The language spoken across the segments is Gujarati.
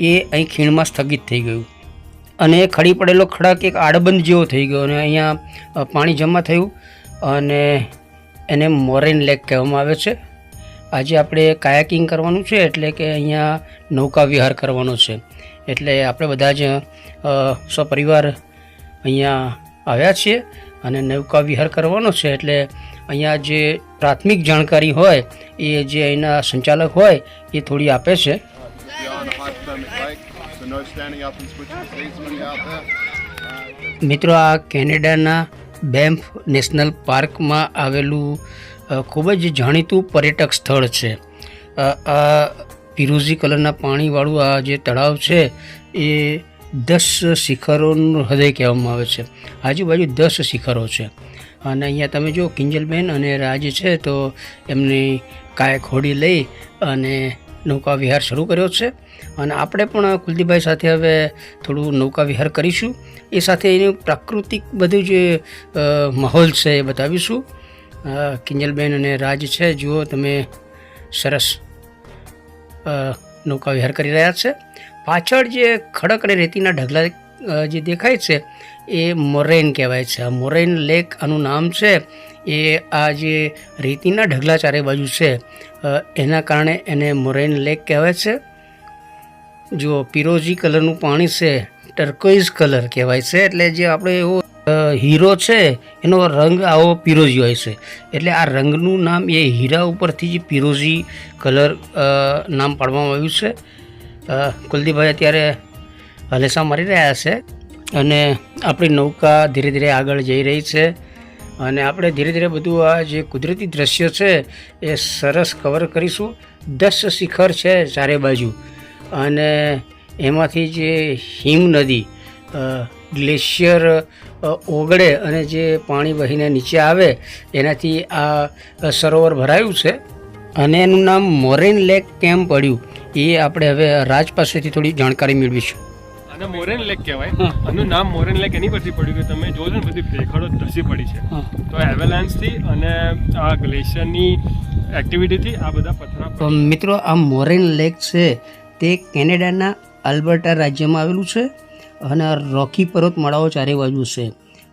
એ અહીં ખીણમાં સ્થગિત થઈ ગયું. અને ખડી પડેલો ખડક એક આડબંધ જેવો થઈ ગયો અને અહીંયા પાણી જમા થયું અને એને મોરેન લેક કહેવામાં આવે છે. આજે આપણે કાયાકિંગ કરવાનું છે એટલે કે અહીંયા નૌકા વિહાર કરવાનો છે. એટલે આપણે બધા જ સપરિવાર અહીંયા આવ્યા છીએ અને નૌકા વિહાર કરવાનો છે. એટલે અહીંયા જે પ્રાથમિક જાણકારી હોય, એ જે અહીંના સંચાલક હોય, એ થોડી આપે છે. મિત્રો, આ કેનેડાના બેમ્ફ નેશનલ પાર્કમાં આવેલું ખૂબ જ જાણીતું પર્યટક સ્થળ છે. આ પિરુઝી કલરના પાણીવાળું આ જે તળાવ છે, એ દસ શિખરોનું હૃદય કહેવામાં આવે છે. આજુબાજુ દસ શિખરો છે. અને અહીંયા તમે જો કિંજલબેન અને રાજ છે, તો એમની કાય ખોડી લઈ અને નૌકા વિહાર શરૂ કર્યો છે. અને આપણે પણ કુલદીપભાઈ સાથે હવે થોડું નૌકા વિહાર કરીશું. એ સાથે એનું પ્રાકૃતિક બધું જે માહોલ છે એ બતાવીશું. કિંજલબેન અને રાજ છે, જુઓ તમે સરસ નૌકા વિહાર કરી રહ્યા છે. પાછળ જે ખડક અને રેતીના ઢગલા જે દેખાય છે, એ મોરેન કહેવાય છે. આ મોરેન લેક આનું નામ છે. એ આ જે રેતીના ઢગલા ચારે બાજુ છે એના કારણે એને મોરેન લેક કહેવાય છે. જો પિરોજી કલરનું પાણી છે ટર્કોઇઝ કલર કહેવાય છે. એટલે જે આપણે એવો હીરો છે, એનો રંગ આવો પિરોજી હોય છે. એટલે આ રંગનું નામ એ હીરા ઉપરથી જ પિરોજી કલર નામ પાડવામાં આવ્યું છે. કુલદીપભાઈ અત્યારે હલેસા મારી રહ્યા છે અને આપણી નૌકા ધીરે ધીરે આગળ જઈ રહી છે અને આપણે ધીરે ધીરે બધું આ જે કુદરતી દ્રશ્ય છે એ સરસ કવર કરીશું. દસ શિખર છે ચારે બાજુ. અને એમાંથી જે હિમ નદી ગ્લેશિયર ઓગળે અને જે પાણી વહીને નીચે આવે એનાથી આ સરોવર ભરાયું છે. અને એનું નામ મોરેન લેક કેમ પડ્યું? એ આપણે હવે રાજ પાસેથી થોડી જાણકારી મેળવીશું. અને મોરેન લેક કહેવાય. એનું નામ મોરેન લેક એની પરથી પડ્યું કે તમે જોજો ને બધી ભેખડો ધસી પડી છે. તો એવેલેન્સથી અને આ ગ્લેશિયરની એક્ટિવિટીથી આ બધા પથરા મિત્રો આ મોરેન લેક છે તે કેનેડાના આલ્બર્ટા રાજ્યમાં આવેલું છે અને રોકી પર્વતમાળાઓ ચારે બાજુ છે.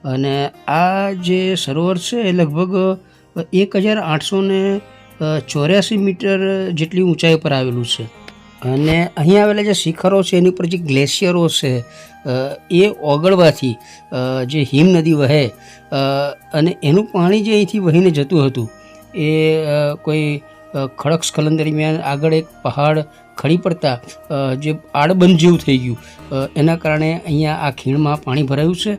અને આ જે સરોવર છે એ લગભગ એક હજાર આઠસો ને ચોર્યાસી મીટર જેટલી ઊંચાઈ પર આવેલું છે. અને અહીંયા આવેલા જે શિખરો છે એની ઉપર જે ગ્લેશિયરો છે એ ઓગળવાથી જે હિમ નદી વહે અને એનું પાણી જે અહીંથી વહીને જતું હતું, એ કોઈ ખડક સ્ખલન દરમિયાન આગળ એક પહાડ ખડી પડતા જે આડબંધ જેવું થઈ ગયું. એના કારણે અહીંયા આ ખીણમાં પાણી ભરાયું છે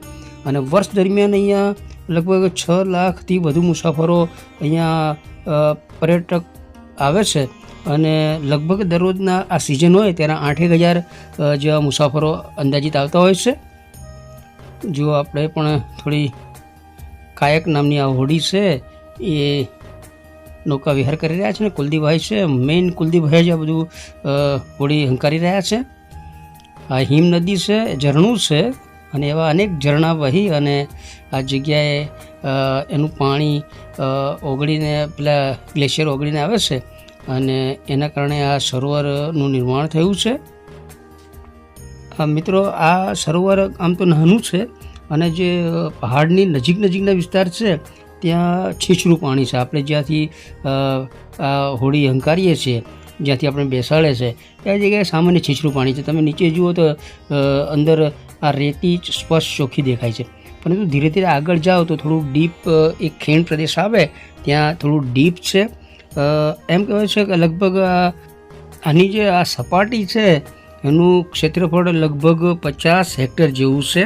અને વર્ષ દરમિયાન અહીંયા લગભગ છ લાખથી વધુ મુસાફરો અહીંયા પર્યટક આવે છે અને લગભગ દરરોજના આ સિઝન હોય ત્યારે આઠેક હજાર જેવા મુસાફરો અંદાજિત આવતા હોય છે. જો આપણે પણ થોડી કાયક નામની આ હોડી છે એ નૌકા વિહાર કરી રહ્યા છે અને કુલદીપભાઈ છે મેઇન કુલદીપભાઈ જ આ બધું હોડી હંકારી રહ્યા છે. આ હિમ નદી છે, ઝરણું છે અને એવા અનેક ઝરણા વહી અને આ જગ્યાએ એનું પાણી ઓગળીને પેલા ગ્લેશિયર ઓગળીને આવે છે અને એના કારણે આ સરોવરનું નિર્માણ થયું છે. મિત્રો, આ સરોવર આમ તો નાનું છે અને જે પહાડની નજીક નજીકના વિસ્તાર છે ત્યાં છીછરું પાણી છે. આપણે જ્યાંથી હોળી હંકારીએ છીએ, જ્યાંથી આપણે બેસાડે છે, ત્યાં જગ્યાએ સામાન્ય છીછરું પાણી છે. તમે નીચે જુઓ તો અંદર આ રેતી સ્પષ્ટ ચોખ્ખી દેખાય છે. પરંતુ ધીરે ધીરે આગળ જાઓ તો થોડું ડીપ એક ખીણ પ્રદેશ આવે, ત્યાં થોડું ડીપ છે. એમ કહેવાય છે કે લગભગ આની જે આ સપાટી છે, એનું ક્ષેત્રફળ લગભગ પચાસ હેક્ટર જેવું છે.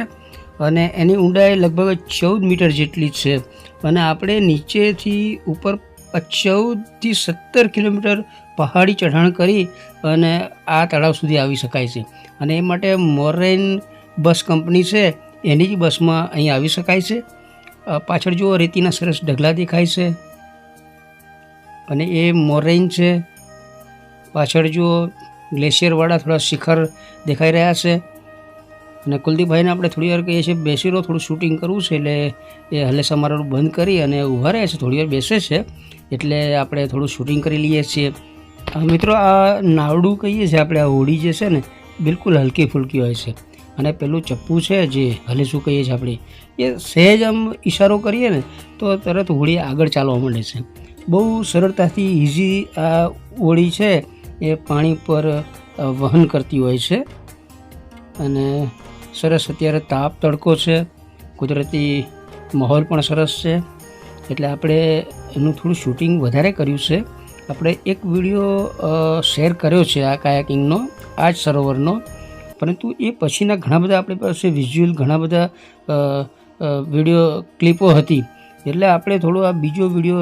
અને એની ઊંડાઈ લગભગ ચૌદ મીટર જેટલી છે. અને આપણે નીચેથી ઉપર ચૌદથી સત્તર કિલોમીટર પહાડી ચઢાણ કરી અને આ તળાવ સુધી આવી શકાય છે. અને એ માટે મોરેન બસ કંપની છે, એની જ બસમાં અહીં આવી શકાય છે. પાછળ જુઓ, રેતીના સરસ ઢગલા દેખાય છે. અને એ મોરેન છે. પાછળ જુઓ, ગ્લેશિયરવાળા થોડા શિખર દેખાઈ રહ્યા છે. અને કુલદીપભાઈને આપણે થોડી વાર કહીએ છીએ બેસી રહો થોડું શૂટિંગ કરવું છે એટલે એ હલે સમારોહ બંધ કરી અને ઊભા રહે છે, થોડી વાર બેસે છે. એટલે આપણે થોડું શૂટિંગ કરી લઈએ છીએ. મિત્રો, આ નાવડું કહીએ છીએ આપણે, આ હોડી જે છે ને, બિલકુલ હલકી ફૂલકી હોય છે. અને પેલું ચપ્પુ છે જે હલે શું કહીએ છીએ આપણે, એ સહેજ આમ ઈશારો કરીએ ને, તો તરત હોળી આગળ ચાલવા માંડે છે. બહુ સરળતાથી ઇઝી આ હોળી છે, એ પાણી પર વહન કરતી હોય છે. અને સરસ અત્યારે તાપ તડકો છે. કુદરતી માહોલ પણ સરસ છે. એટલે આપણે એનું થોડું શૂટિંગ વધારે કર્યું છે. આપણે એક વીડિયો શેર કર્યો છે આ કાયાકિંગનો આ જ સરોવરનો. પરંતુ એ પછીના ઘણા બધા આપણી પાસે વિઝ્યુઅલ ઘણા બધા વીડિયો ક્લિપો હતી. એટલે આપણે થોડો આ બીજો વીડિયો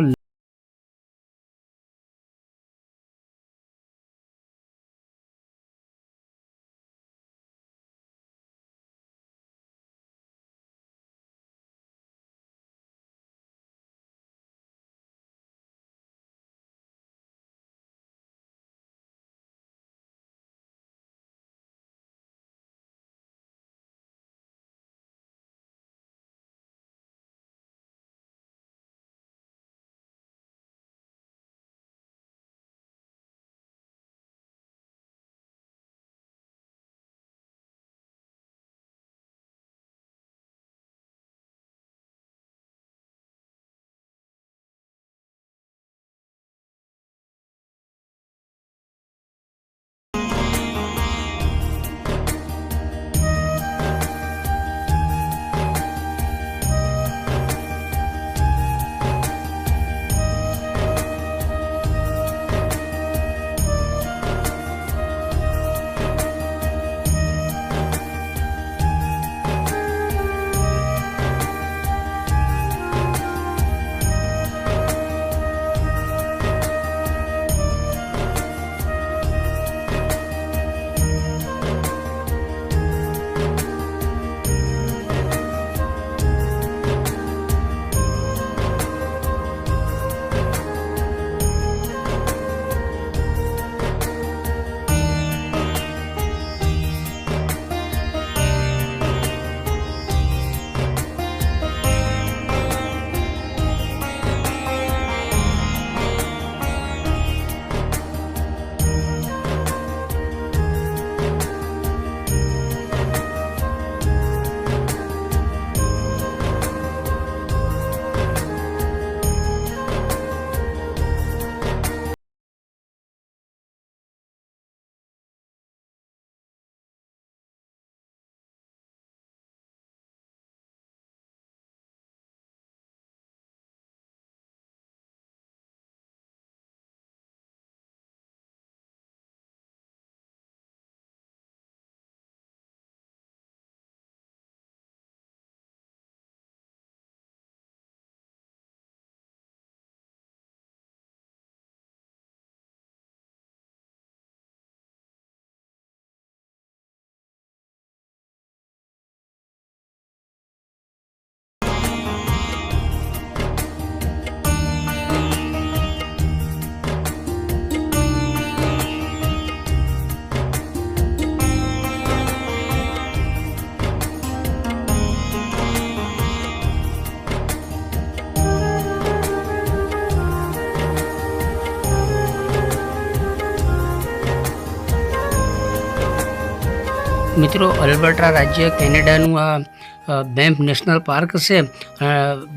મિત્રો અલ્બર્ટા રાજ્ય કેનેડાનું આ બેમ્પ નેશનલ પાર્ક છે.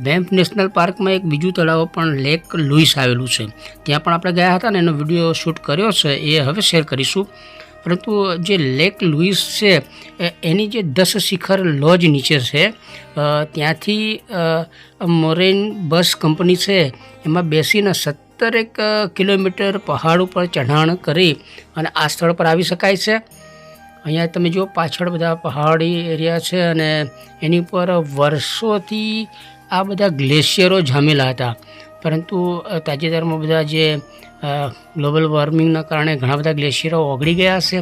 બેમ્પ નેશનલ પાર્કમાં એક બીજું તળાવ પણ લેક લુઈસ આવેલું છે. ત્યાં પણ આપણે ગયા હતા ને, એનો વીડિયો શૂટ કર્યો છે, એ હવે શેર કરીશું. પરંતુ જે લેક લુઈસ છે એની જે દસ શિખર લોજ નીચે છે ત્યાંથી મોરેન બસ કંપની છે, એમાં બેસીને સત્તરેક કિલોમીટર પહાડ ઉપર ચઢાણ કરી અને આ સ્થળ પર આવી શકાય છે. અહીંયા તમે જો પાછળ બધા પહાડી એરિયા છે અને એની ઉપર વર્ષોથી આ બધા ગ્લેશિયરો જામેલા હતા. પરંતુ તાજેતરમાં બધા જે ગ્લોબલ વોર્મિંગના કારણે ઘણા બધા ગ્લેશિયરો ઓગળી ગયા છે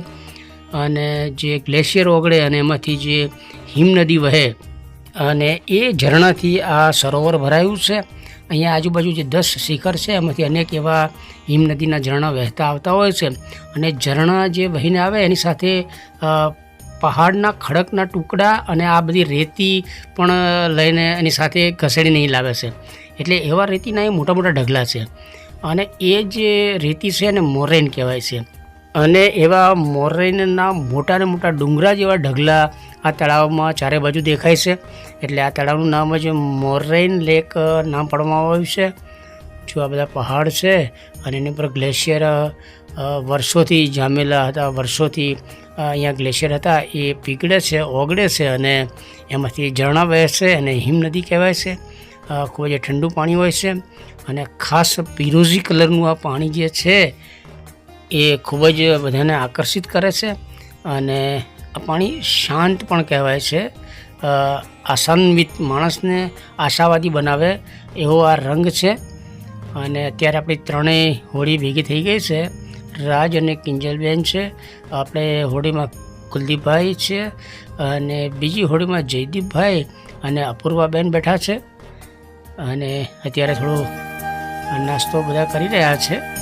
અને જે ગ્લેશિયર ઓગળે અને એમાંથી જે હિમનદી વહે અને એ ઝરણાથી આ સરોવર ભરાયું છે. અહીંયા આજુબાજુ જે દસ શિખર છે, એમાંથી અનેક એવા હિમનદીના ઝરણા વહેતા આવતા હોય છે અને ઝરણા જે વહીને આવે એની સાથે પહાડના ખડકના ટુકડા અને આ બધી રેતી પણ લઈને એની સાથે ઘસેડીને અહીં લાવે છે. એટલે એવા રેતીના એ મોટા મોટા ઢગલા છે અને એ જે રેતી છે એને મોરેન કહેવાય છે. અને એવા મોરેનના મોટા ને મોટા ડુંગરા જેવા ઢગલા આ તળાવમાં ચારે બાજુ દેખાય છે. એટલે આ તળાવનું નામ જ મોરેન લેક નામ પાડવામાં આવ્યું છે. જો આ બધા પહાડ છે અને એની પર ગ્લેશિયર વર્ષોથી જામેલા હતા, વર્ષોથી અહીંયા ગ્લેશિયર હતા, એ પીગળે છે, ઓગળે છે અને એમાંથી ઝરણા વહે છે અને હિમનદી કહેવાય છે. ખૂબ જ ઠંડુ પાણી હોય છે અને ખાસ પીરોઝી કલરનું આ પાણી જે છે એ ખૂબ જ બધાને આકર્ષિત કરે છે અને પાણી શાંત પણ કહેવાય છે. આસાન્વિત માણસને આશાવાદી બનાવે એવો આ રંગ છે. અને અત્યારે આપણી ત્રણેય હોળી ભેગી થઈ ગઈ છે. રાજ અને કિંજલબેન છે. આપણે હોળીમાં કુલદીપભાઈ છે અને બીજી હોળીમાં જયદીપભાઈ અને અપૂર્વાબેન બેઠા છે. અને અત્યારે થોડો નાસ્તો બધા કરી રહ્યા છે.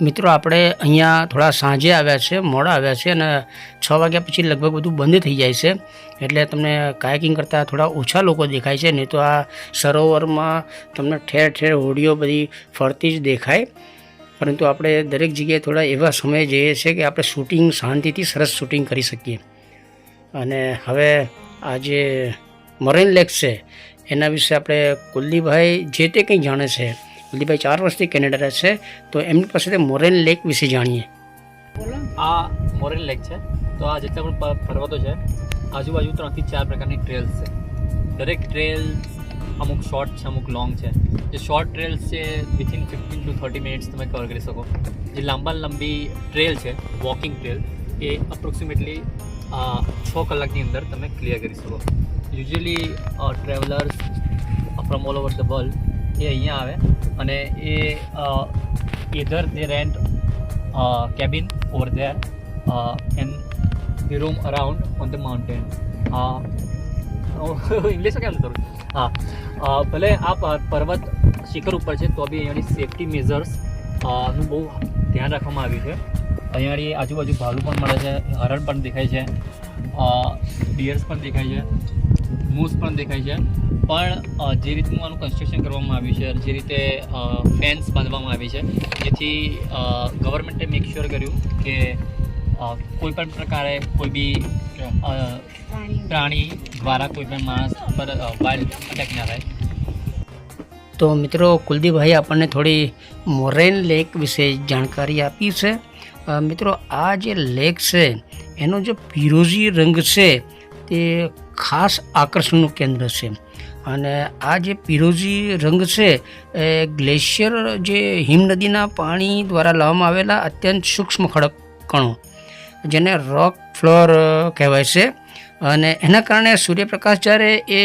મિત્રો, આપણે અહીંયા થોડા સાંજે આવ્યા છે, મોડા આવ્યા છે અને છ વાગ્યા પછી લગભગ બધું બંધ થઈ જાય છે. એટલે તમને કાયકિંગ કરતાં થોડા ઓછા લોકો દેખાય છે, નહીં તો આ સરોવરમાં તમને ઠેર ઠેર હોડીઓ બધી ફરતી જ દેખાય. પરંતુ આપણે દરેક જગ્યાએ થોડા એવા સમયે જઈએ છીએ કે આપણે શૂટિંગ શાંતિથી સરસ શૂટિંગ કરી શકીએ. અને હવે આ જે મરીન લેક છે, એના વિશે આપણે કુલદીપભાઈ જે તે કંઈ જાણે છે. કુલદીપભાઈ ચાર વર્ષથી કેનેડા રહે છે. તો એમની પાસેથી મોરેન લેક વિશે જાણીએ. આ મોરેલ લેક છે. તો આ જેટલા પણ પર્વતો છે, આજુબાજુ ત્રણથી ચાર પ્રકારની ટ્રેલ્સ છે. દરેક ટ્રેલ અમુક શોર્ટ છે, અમુક લોંગ છે. જે શોર્ટ ટ્રેલ્સ છે within fifteen to thirty minutes તમે કવર કરી શકો. જે લાંબા લાંબી ટ્રેલ છે વોકિંગ ટ્રેલ એ અપ્રોક્સિમેટલી છ કલાકની અંદર તમે ક્લિયર કરી શકો. Usually travellers from all over the world એ અહીંયા આવે. અને એ either they rent cabin over there uh, and they roam around on the mountain. Uh, English કેમ કરું? હા. ભલે આ પર્વત શિખર ઉપર છે તો બી અહીંયાની સેફટી મેઝર્સનું બહુ ધ્યાન રાખવામાં આવ્યું છે. અહીંયાની આજુબાજુ ભાલુ પણ મળે છે હરણ પણ દેખાય છે ડિયર્સ પણ દેખાય છે મૂસ પણ દેખાય છે. પણ જે રીતનું આનું કન્સ્ટ્રક્શન કરવામાં આવ્યું છે જે રીતે ફેન્સ બાંધવામાં આવી છે, જેથી ગવર્મેન્ટે મેક શ્યોર કર્યું કે કોઈ પણ પ્રકારે કોઈ બી પ્રાણી દ્વારા કોઈ પણ માણસ પર વાઇલ્ડ અટેક ના થાય. તો મિત્રો, કુલદીપભાઈ, આપણને થોડી મોરેન લેક વિશે જાણકારી આપી છે. મિત્રો, આ જે લેક છે, એનો જે પીરોજી રંગ છે, તે ખાસ આકર્ષણનું કેન્દ્ર છે. અને આ જે પીરોજી રંગ છે, એ ગ્લેશિયર જે હિમનદીના પાણી દ્વારા લાવવામાં આવેલા અત્યંત સૂક્ષ્મ ખડક કણો જેને રોક ફ્લોર કહેવાય છે. અને એના કારણે સૂર્યપ્રકાશ જ્યારે એ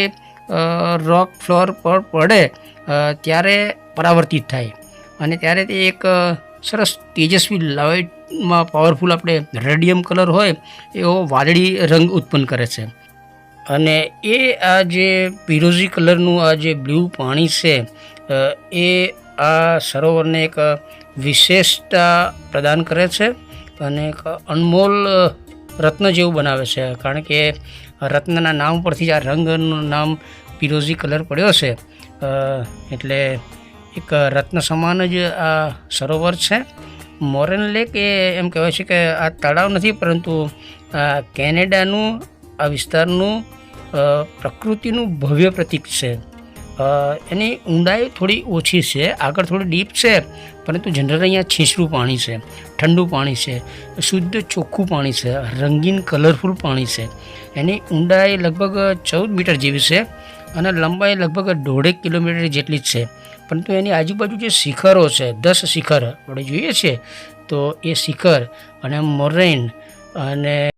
રોક ફ્લોર પર પડે ત્યારે પરાવર્તિત થાય. અને ત્યારે તે એક સરસ તેજસ્વી લાઇટમાં પાવરફુલ આપણે રેડિયમ કલર હોય, એવો વાદળી રંગ ઉત્પન્ન કરે છે. અને એ આ જે પીરોઝી કલરનું આ જે બ્લુ પાણી છે એ આ સરોવરને એક વિશેષતા પ્રદાન કરે છે અને એક અનમોલ રત્ન જેવું બનાવે છે. કારણ કે રત્નના નામ પરથી જ આ રંગનું નામ પીરોઝી કલર પડ્યો છે. એટલે એક રત્ન સમાન જ આ સરોવર છે. મોરેન લેક એ એમ કહેવાય છે કે આ તળાવ નથી, પરંતુ કેનેડાનું આ વિસ્તારનું પ્રકૃતિનું ભવ્ય પ્રતીક છે. એની ઊંડાઈ થોડી ઓછી છે, આગળ થોડી ડીપ છે, પરંતુ જનરલ અહીંયા છીછરું પાણી છે, ઠંડુ પાણી છે, શુદ્ધ ચોખ્ખું પાણી છે, રંગીન કલરફુલ પાણી છે. એની ઊંડાઈ લગભગ ચૌદ મીટર જેવી છે અને લંબાઈ લગભગ દોઢેક કિલોમીટર જેટલી જ છે. પરંતુ એની આજુબાજુ જે શિખરો છે, દસ શિખર આપણે જોઈએ છીએ તો એ શિખર અને મોરેન અને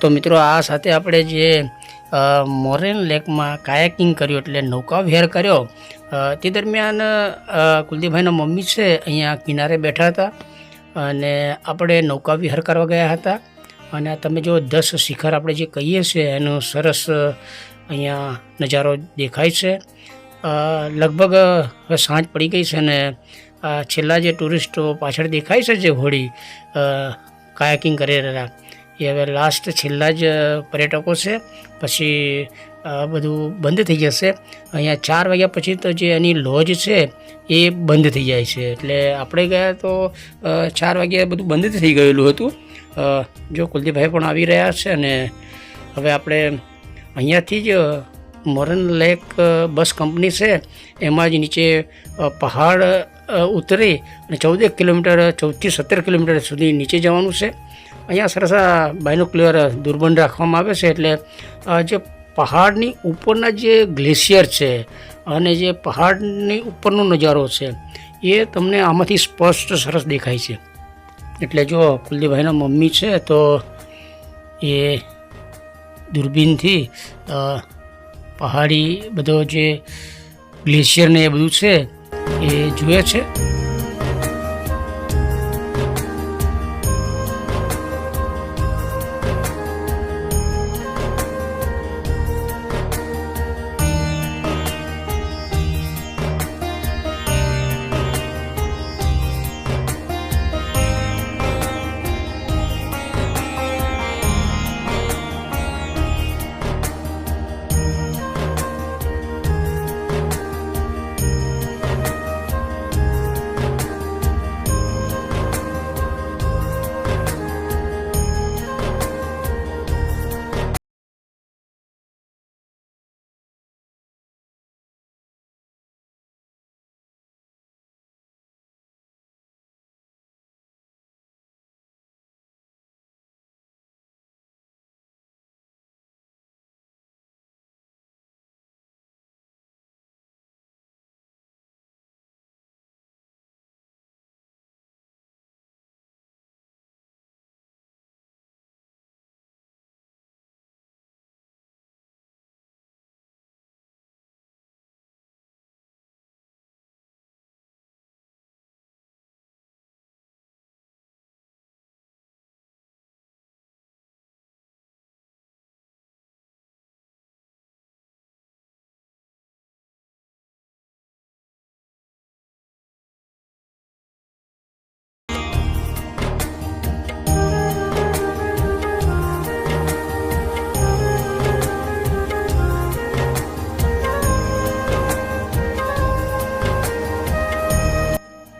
તો મિત્રો, આ સાથે આપણે જે મોરેન લેકમાં કાયાકિંગ કર્યું એટલે નૌકા વિહાર કર્યો. તે દરમિયાન કુલદીપભાઈના મમ્મી છે અહીંયા કિનારે બેઠા હતા અને આપણે નૌકા વિહાર કરવા ગયા હતા. અને તમે જો દસ શિખર આપણે જે કહીએ છીએ એનો સરસ અહીંયા નજારો દેખાય છે. લગભગ સાંજ પડી ગઈ છે અને છેલ્લા જે ટુરિસ્ટો પાછળ દેખાય છે જે હોળી કાયાકિંગ કરી રહ્યા. એ હવે લાસ્ટ છેલ્લા જ પર્યટકો છે. પછી બધું બંધ થઈ જશે. અહીંયા ચાર વાગ્યા પછી તો જે એની લોજ છે, એ બંધ થઈ જાય છે. એટલે આપણે ગયા તો ચાર વાગ્યા બધું બંધ થઈ ગયેલું હતું. જો કુલદીપભાઈ પણ આવી રહ્યા છે અને હવે આપણે અહીંયાથી જ મોરન લેક બસ કંપની છે, એમાં જ નીચે પહાડ ઉતરી અને ચૌદેક કિલોમીટર, ચૌદથી સત્તર કિલોમીટર સુધી નીચે જવાનું છે. અહીંયા સરસ આ ક્લિયર દૂરબીન રાખવામાં આવે છે એટલે જે પહાડની ઉપરના જે ગ્લેશિયર છે અને જે પહાડની ઉપરનો નજારો છે, એ તમને આમાંથી સ્પષ્ટ સરસ દેખાય છે. એટલે જો કુલદીપભાઈના મમ્મી છે તો એ દૂરબીનથી પહાડી બધો જે ગ્લેશિયર ને એ બધું છે એ જુએ છે.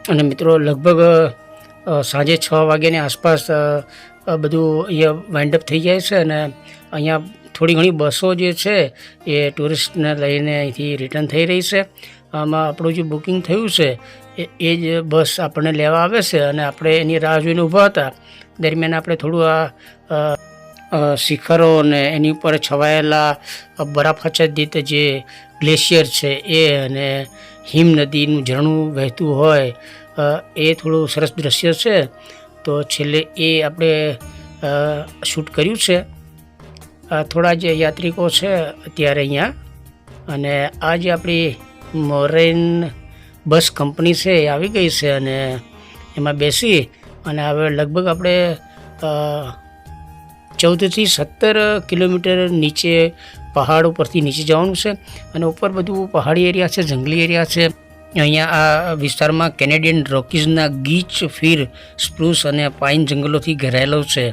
અને મિત્રો લગભગ સાંજે છ વાગ્યાની આસપાસ બધું અહીંયા વાઇન્ડઅપ થઈ જાય છે અને અહીંયા થોડી ઘણી બસો જે છે એ ટુરિસ્ટને લઈને અહીંથી રિટર્ન થઈ રહી છે. આમાં આપણું જે બુકિંગ થયું છે એ જ બસ આપણને લેવા આવે છે અને આપણે એની રાહ જોઈને ઊભા હતા. દરમિયાન આપણે થોડું આ શિખરો અને એની ઉપર છવાયેલા બરફાચ્છાદિત જે ગ્લેશિયર છે એ અને હિમ નદીનું ઝરણું વહેતું હોય એ થોડું સરસ દ્રશ્ય છે. તો છેલ્લે એ આપણે શૂટ કર્યું છે. થોડા જે યાત્રિકો છે અત્યારે અહીંયા અને આ જે આપણી મોરેન બસ કંપની છે એ આવી ગઈ છે અને એમાં બેસી અને હવે લગભગ આપણે ચૌદથી સત્તર કિલોમીટર નીચે પહાડ ઉપરથી નીચે જવાનું છે અને ઉપર બધું પહાડી એરિયા છે, જંગલી એરિયા છે. અહીંયા આ વિસ્તારમાં કેનેડિયન રોકીઝના ગીચ, ફીર, સ્પ્રૂસ અને પાઇન જંગલોથી ઘેરાયેલો છે.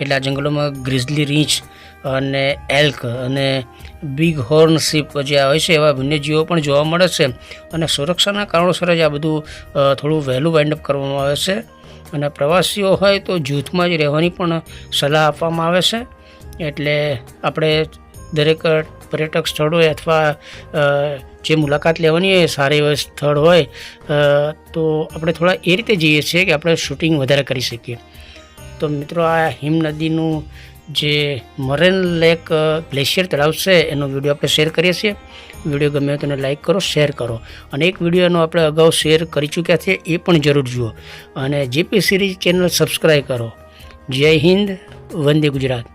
એટલે આ જંગલોમાં ગ્રીઝલી રીંછ અને એલ્ક અને બિગ હોર્ન શીપ જે હોય છે એવા વન્યજીવો પણ જોવા મળે છે. અને સુરક્ષાના કારણોસર જ આ બધું થોડું વહેલું વાઇન્ડઅપ કરવામાં આવે છે. અને પ્રવાસીઓ હોય તો જૂથમાં જ રહેવાની પણ સલાહ આપવામાં આવે છે. એટલે આપણે દરેક પર્યટક સ્થળોએ અથવા જે મુલાકાત લેવાની હોય, સારી એવા સ્થળ હોય તો આપણે થોડા એ રીતે જઈએ છીએ કે આપણે શૂટિંગ વધારે કરી શકીએ. તો મિત્રો આ હિમ નદીનું જે મરેન લેક ગ્લેશિયર તળાવ છે, એનો વીડિયો આપણે શેર કરીએ છીએ. વીડિયો ગમે તેને લાઇક કરો શેર કરો. અને એક વિડીયોનો આપણે અગાઉ શેર કરી ચૂક્યા છીએ એ પણ જરૂર જુઓ. અને જેપી સિરીઝ ચેનલ સબસ્ક્રાઈબ કરો. જય હિન્દ, વંદે ગુજરાત.